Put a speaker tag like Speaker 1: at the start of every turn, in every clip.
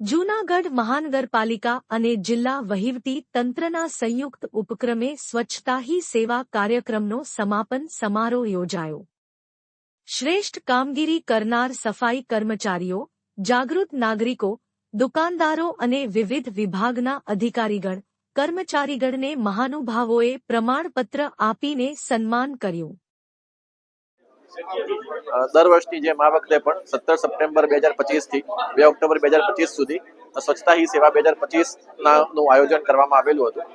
Speaker 1: જૂનાગઢ મહાનગરપાલિકા અને જિલ્લા વહીવટી તંત્રના સંયુક્ત ઉપક્રમે સ્વચ્છતા હી સેવા કાર્યક્રમનો સમાપન સમારોહ યોજાયો. શ્રેષ્ઠ કામગીરી કરનાર સફાઈ કર્મચારીઓ, જાગૃત નાગરિકો, દુકાનદારો અને વિવિધ વિભાગના અધિકારીગણ, કર્મચારીગણને મહાનુભાવોએ પ્રમાણપત્ર આપીને સન્માન કર્યું.
Speaker 2: દર વર્ષની જેમ આ વખતે પણ સત્તર સપ્ટેમ્બર બે હજાર પચીસથી બે ઓક્ટોબર બે હજાર પચીસ સુધી સ્વચ્છતા હી સેવા બે હજાર પચીસનું આયોજન કરવામાં આવેલું હતું.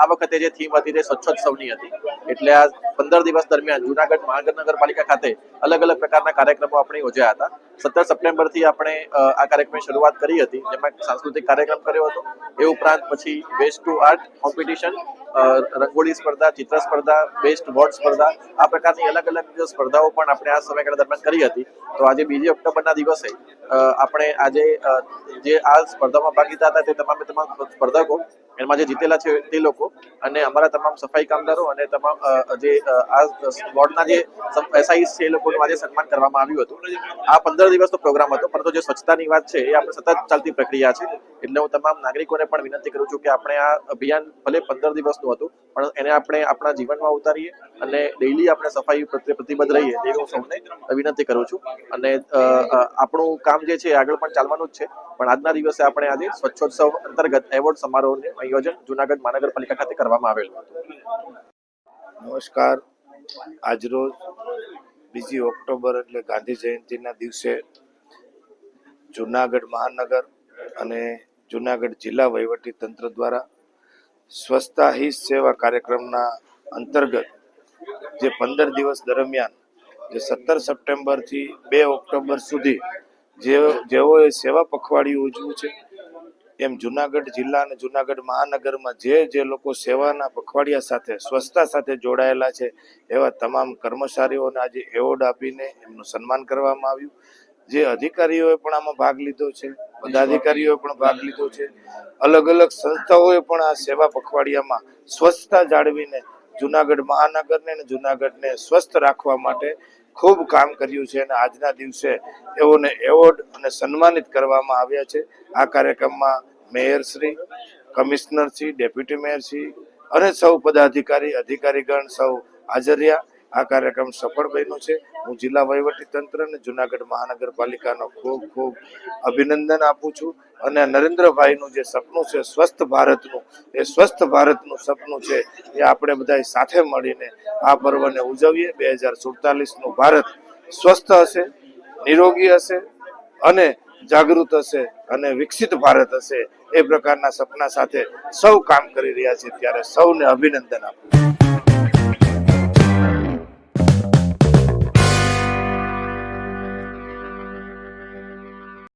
Speaker 2: આ વખતે જે થીમ હતી તે સ્વચ્છોત્સવની હતી. એટલે આ પંદર દિવસ દરમિયાન જુનાગઢ મહાનગરપાલિકા ખાતે અલગ અલગ પ્રકારના કાર્યક્રમો આપણે યોજ્યા હતા. સત્તર સપ્ટેમ્બરથી આપણે આ કાર્યક્રમની શરૂઆત કરી હતી, જેમાં સાંસ્કૃતિક કાર્યક્રમ કર્યો હતો. એ ઉપરાંત પછી best to art competition rangoli સ્પર્ધા, ચિત્ર સ્પર્ધા બેસ્ટ વોર્ડ સ્પર્ધા, આ પ્રકારની અલગ અલગ સ્પર્ધાઓ પણ આપણે આ સમયગાળા દરમિયાન કરી હતી. તો આજે બીજી ઓક્ટોબરના દિવસે આપણે આજે જે આ સ્પર્ધામાં ભાગ લીધા હતા તે તમામે તમામ સ્પર્ધકો, એમાં જે જીતેલા છે તે લોકો અને અમારા તમામ સફાઈ કામદારો અને તમામ જે આ વોર્ડના જે એસઆઈ છે એ લોકોનું આજે સન્માન કરવામાં આવ્યું હતું. આ પંદર દિવસનો પ્રોગ્રામ હતો પરંતુ જે સ્વચ્છતાની વાત છે, એ આપણે સતત ચાલતી પ્રક્રિયા છે. એટલે હું તમામ નાગરિકોને પણ વિનંતી કરું છું કે આપણે આ અભિયાન ભલે પંદર દિવસનું હતું, પણ એને આપણે આપણા જીવનમાં ઉતારીએ અને ડેઈલી આપણે સફાઈ પ્રત્યે પ્રતિબદ્ધ રહીએ, એ હું સૌને વિનંતી કરું છું. અને આપણું કામ જે છે આગળ પણ ચાલવાનું જ છે. પણ આજના દિવસે આપણે આજે સ્વચ્છોત્સવ અંતર્ગત એવોર્ડ સમારોહનું આયોજન જુનાગઢ મહાનગરપાલિકા ખાતે કરવામાં આવેલું હતું.
Speaker 3: નમસ્કાર. આજરોજ બીજી ઓક્ટોબર એટલે ગાંધી જયંતિના દિવસે જુનાગઢ મહાનગર અને જુનાગઢ જિલ્લા વહીવટી તંત્ર દ્વારા સ્વચ્છતા હી સેવા કાર્યક્રમના અંતર્ગત જે પંદર દિવસ દરમિયાન, જે સત્તર સપ્ટેમ્બરથી બે ઓક્ટોબર સુધી જે જેઓએ સેવા પખવાડિયું ઉજવ્યું છે એમ જુનાગઢ જિલ્લા અને જુનાગઢ મહાનગરમાં જે જે લોકો સેવાના પખવાડિયા સાથે, સ્વચ્છતા સાથે જોડાયેલા છે, એવા તમામ કર્મચારીઓને આજે એવોર્ડ આપીને એમનું સન્માન કરવામાં આવ્યું. જે અધિકારીઓએ પણ આમાં ભાગ લીધો છે, પદાધિકારીઓએ પણ ભાગ લીધો છે, અલગ અલગ સંસ્થાઓએ પણ આ સેવા પખવાડિયામાં સ્વચ્છતા જાળવીને જુનાગઢ મહાનગરને અને જુનાગઢને સ્વસ્થ રાખવા માટે ખૂબ કામ કર્યું છે અને આજના દિવસે એઓને એવોર્ડ અને સન્માનિત કરવામાં આવ્યા છે. આ કાર્યક્રમમાં મેયરશ્રી કમિશનરશ્રી ડેપ્યુટી મેયરશ્રી અને સૌ પદાધિકારી, અધિકારીગણ સૌ હાજર રહ્યા. આ કાર્યક્રમ સફળ બન્યો છે. હું જિલ્લા વહીવટી તંત્ર અને જુનાગઢ મહાનગરપાલિકાનો ખૂબ ખૂબ અભિનંદન આપું છું અને નરેન્દ્રભાઈનું જે સપનું છે, સ્વસ્થ ભારતનું, એ સ્વસ્થ ભારતનું સપનું છે, એ આપણે બધા સાથે મળીને આ પર્વને ઉજવીએ. બે હજાર સુડતાલીસનું ભારત સ્વસ્થ હશે, નિરોગી હશે અને જાગૃત હશે અને વિકસિત ભારત હશે એ પ્રકારના સપના સાથે સૌ કામ કરી રહ્યા છે ત્યારે સૌને અભિનંદન આપું છું.